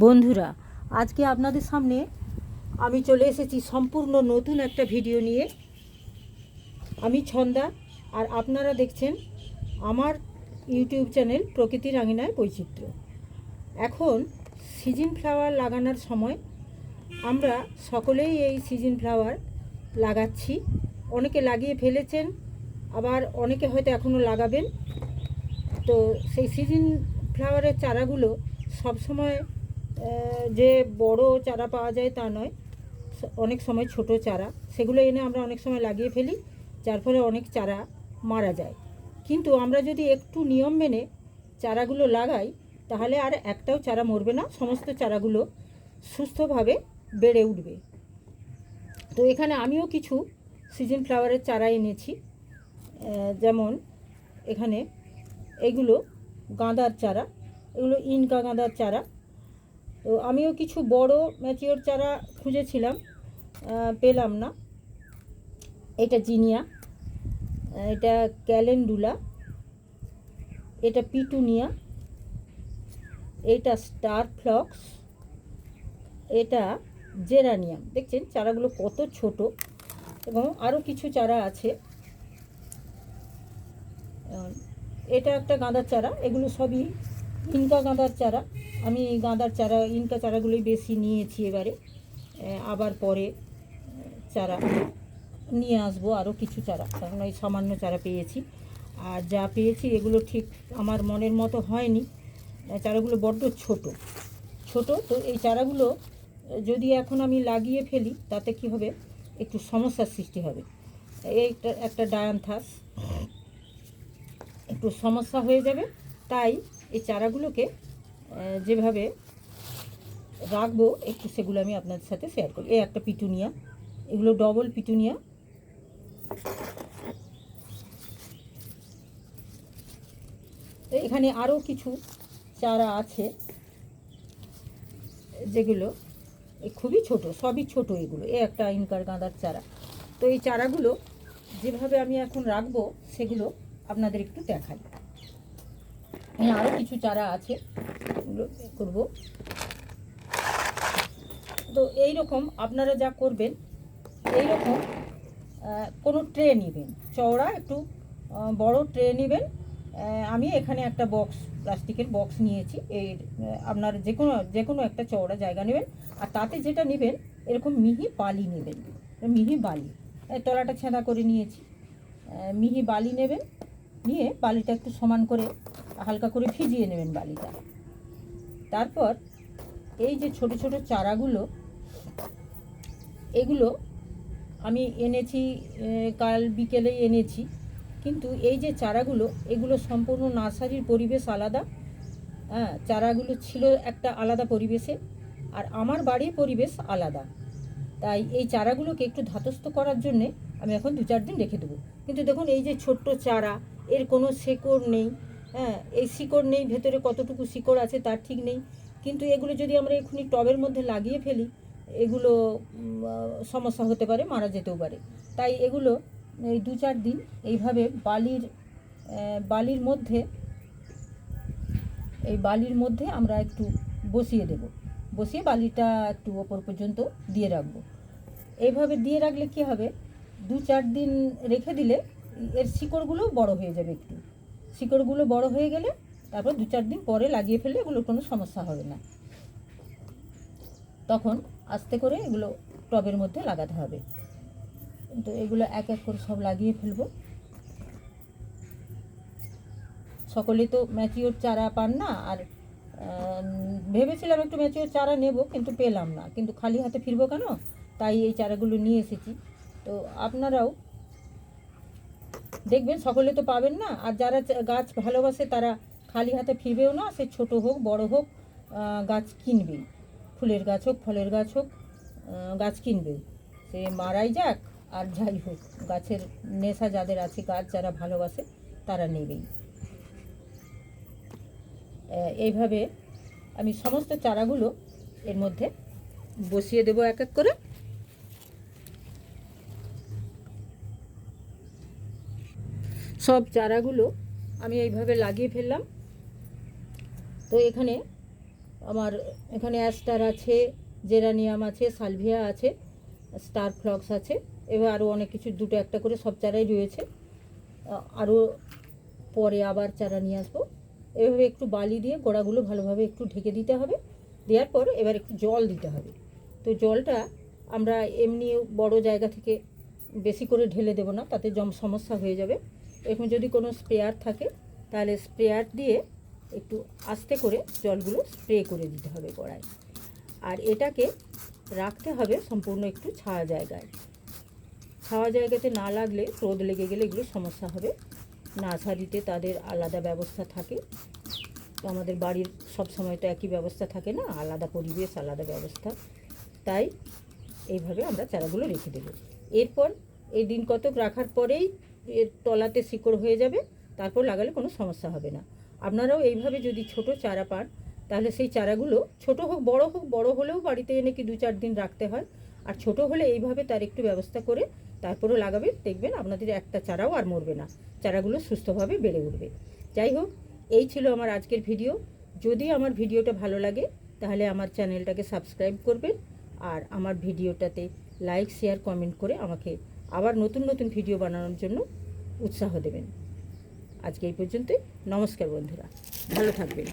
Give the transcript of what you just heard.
বন্ধুরা, আজকে আপনাদের সামনে আমি চলে এসেছি সম্পূর্ণ নতুন একটা ভিডিও নিয়ে। আমি ছন্দা, আর আপনারা দেখছেন আমার ইউটিউব চ্যানেল প্রকৃতির আঙিনায় বৈচিত্র্য। এখন সিজন ফ্লাওয়ার লাগানোর সময় আমরা সকলেই এই সিজন ফ্লাওয়ার লাগাচ্ছি। অনেকে লাগিয়ে ফেলেছেন, আবার অনেকে হয়তো এখনও লাগাবেন। তো সেই সিজন ফ্লাওয়ারের চারাগুলো সবসময় যে বড় চারা পাওয়া যায় তা নয়, অনেক সময় ছোট চারা, সেগুলো এনে আমরা অনেক সময় লাগিয়ে ফেলি, যার ফলে অনেক চারা মারা যায়। কিন্তু আমরা যদি একটু নিয়ম মেনে চারাগুলো লাগাই, তাহলে আর একটাও চারা মরবে না, সমস্ত চারাগুলো সুস্থভাবে বেড়ে উঠবে। তো এখানে আমিও কিছু সিজন ফ্লাওয়ারের চারা এনেছি যেমন এখানে এগুলো গাঁদার চারা, এগুলো ইনকা গাঁদার চারা তো আমিও কিছু বড় ম্যাচিওর চারা খুঁজেছিলাম পেলাম না। এটা জিনিয়া, এটা ক্যালেন্ডুলা, এটা পিটুনিয়া, এটা স্টার ফ্লক্স, এটা জেরানিয়াম। দেখছেন, চারাগুলো কত ছোট এবং আরও কিছু চারা আছে। এটা একটা গাঁদার চারা, এগুলো সবই ইনকা গাঁদার চারা। আমি গাঁদার চারা, ইনকা চারাগুলোই বেশি নিয়েছি এবারে। আবার পরে চারা নিয়ে আসব আরও কিছু চারা। কারণ ওই সামান্য চারা পেয়েছি। আর যা পেয়েছি, এগুলো ঠিক আমার মনের মতো হয়নি। চারাগুলো বড্ড ছোট। ছোট, তো এই চারাগুলো যদি এখন আমি লাগিয়ে ফেলি, তাতে কি হবে? একটু সমস্যার সৃষ্টি হবে। এইটা একটা ডায়ান্থাস। একটু সমস্যা হয়ে যাবে। তাই এই চারাগুলোকে যেভাবে রাখব, একটু সেগুলো আমি আপনাদের সাথে শেয়ার করি এই একটা পিটুনিয়া, এগুলো ডবল পিটুনিয়া। এখানে আরও কিছু চারা আছে, যেগুলো খুবই ছোট, সবই ছোট এগুলো। এ একটা ইনকার গাঁদার চারা। তো এই চারাগুলো যেভাবে আমি এখন রাখব, সেগুলো আপনাদের একটু দেখাই। আরও কিছু চারা আছে। এগুলো করব। তো এই রকম আপনারা যা করবেন এই রকম কোনো ট্রে নেবেন। চওড়া একটু বড় ট্রে নেবেন। আমি এখানে একটা বক্স প্লাস্টিকের বক্স নিয়েছি। আহ, আপনার যে কোনো যে কোনো একটা চওড়া জায়গা নেবেন। আর তাতে যেটা নেবেন এরকম মিহি বালি নেবেন। মিহি বালি। তলাটা ছেঁদা করে নিয়েছি। মিহি বালি নেবেন। নিয়ে বালিটা একটু সমান করে হালকা করে ভিজিয়ে নেবেন বালিটা। তারপর এই যে ছোট ছোট চারাগুলো, এগুলো আমি এনেছি কাল বিকেলেই এনেছি। কিন্তু এই যে চারাগুলো, এগুলো সম্পূর্ণ নার্সারির পরিবেশ আলাদা। হ্যাঁ চারাগুলো ছিল একটা আলাদা পরিবেশে আর আমার বাড়ির পরিবেশ আলাদা। তাই এই চারাগুলোকে একটু ধাতস্থ করার জন্যে আমি এখন দু চার দিন রেখে দেবো। কিন্তু দেখুন, এই যে ছোট্ট চারা, এর কোনো শেকড় নেই। হ্যাঁ এই শিকড় নেই, ভেতরে কতটুকু শিকড় আছে তার ঠিক নেই। কিন্তু এগুলো যদি আমরা এক্ষুনি টবের মধ্যে লাগিয়ে ফেলি, এগুলো সমস্যা হতে পারে, মারা যেতেও পারে। তাই এগুলো এই দু চার দিন এইভাবে বালির বালির মধ্যে, এই বালির মধ্যে আমরা একটু বসিয়ে দেব। বসিয়ে বালিটা একটু ওপর পর্যন্ত দিয়ে রাখব। এইভাবে দিয়ে রাখলে কি হবে? দু চার দিন রেখে দিলে এর শিকড়গুলো বড় হয়ে যাবে একটু। শিকড়গুলো বড় হয়ে গেলে তারপর দু চার দিন পরে লাগিয়ে ফেললে এগুলোর কোনো সমস্যা হবে না। তখন আস্তে করে এগুলো টবের মধ্যে লাগাতে হবে। তো এগুলো এক এক করে সব লাগিয়ে ফেলব। সকলে তো ম্যাচিওর চারা পান না আর ভেবেছিলাম একটু ম্যাচিওর চারা নেব কিন্তু পেলাম না। কিন্তু খালি হাতে ফিরবো কেন? তাই এই চারাগুলো নিয়ে এসেছি। তো আপনারাও দেখবেন সকলে তো পাবেন না। আর যারা গাছ ভালোবাসে তারা খালি হাতে ফিরবেও না, সে ছোট হোক, বড় হোক গাছ কিনবেই ফুলের গাছ হোক, ফলের গাছ হোক গাছ কিনবেই সে মারাই যাক, আর যাই হোক, গাছের নেশা যাদের আছে, গাছ যারা ভালোবাসে, তারা নেবেই। এইভাবে আমি সমস্ত চারাগুলো এর মধ্যে বসিয়ে দেবো এক এক করে। সব চারাগুলো আমি এইভাবে লাগিয়ে ফেললাম। তো এখানে আমার, এখানে অ্যাস্টার আছে, জেরানিয়াম আছে, সালভিয়া আছে, স্টার ফ্লক্স আছে, এবার আরও অনেক কিছু, দুটো একটা করে সব চারাই রয়েছে। আরও পরে আবার চারা নিয়ে আসব। এভাবে একটু বালি দিয়ে গোড়াগুলো ভালোভাবে একটু ঢেকে দিতে হবে। দেওয়ার পর এবার একটু জল দিতে হবে। তো জলটা আমরা এমনি বড় জায়গা থেকে বেশি করে ঢেলে দেবো না, তাতে জম, সমস্যা হয়ে যাবে। এরকম যদি কোনো স্প্রেয়ার থাকে, তাহলে স্প্রেয়ার দিয়ে একটু আস্তে করে জলগুলো স্প্রে করে দিতে হবে গোড়ায় আর এটাকে রাখতে হবে সম্পূর্ণ একটু ছায়া জায়গায়। ছাওয়া জায়গাতে না লাগলে রোদ লেগে গেলে এগুলো সমস্যা হবে। নার্সারিতে তাদের আলাদা ব্যবস্থা থাকে। তো আমাদের বাড়ির সব সময় তো একই ব্যবস্থা থাকে না, আলাদা পরিবেশ, আলাদা ব্যবস্থা। তাই এইভাবে আমরা চারাগুলো রেখে দেবো। এরপর এই দিন কতক রাখার পরেই এর তলাতে শিকড় হয়ে যাবে, তারপর লাগালে কোনো সমস্যা হবে না। আপনারাও এইভাবে যদি ছোট চারা পান, তাহলে সেই চারাগুলো ছোট হোক, বড় হোক, বড় হলেও বাড়িতে এনে কি দু চার দিন রাখতে হয়। আর ছোট হলে এইভাবে তার একটু ব্যবস্থা করে তারপরে লাগাবেন দেখবেন আপনাদের একটা চারাও আর মরবে না। চারাগুলো সুস্থভাবে বেড়ে উঠবে। যাই হোক, এই ছিল আমার আজকের ভিডিও। যদি আমার ভিডিওটা ভালো লাগে, তাহলে আমার চ্যানেলটাকে সাবস্ক্রাইব করবেন। আর আমার ভিডিওটাতে লাইক, শেয়ার, কমেন্ট করে আমাকে আবার নতুন নতুন ভিডিও বানানোর জন্য উৎসাহ দেবেন। আজকে এই পর্যন্তই। নমস্কার বন্ধুরা। ভালো থাকবেন।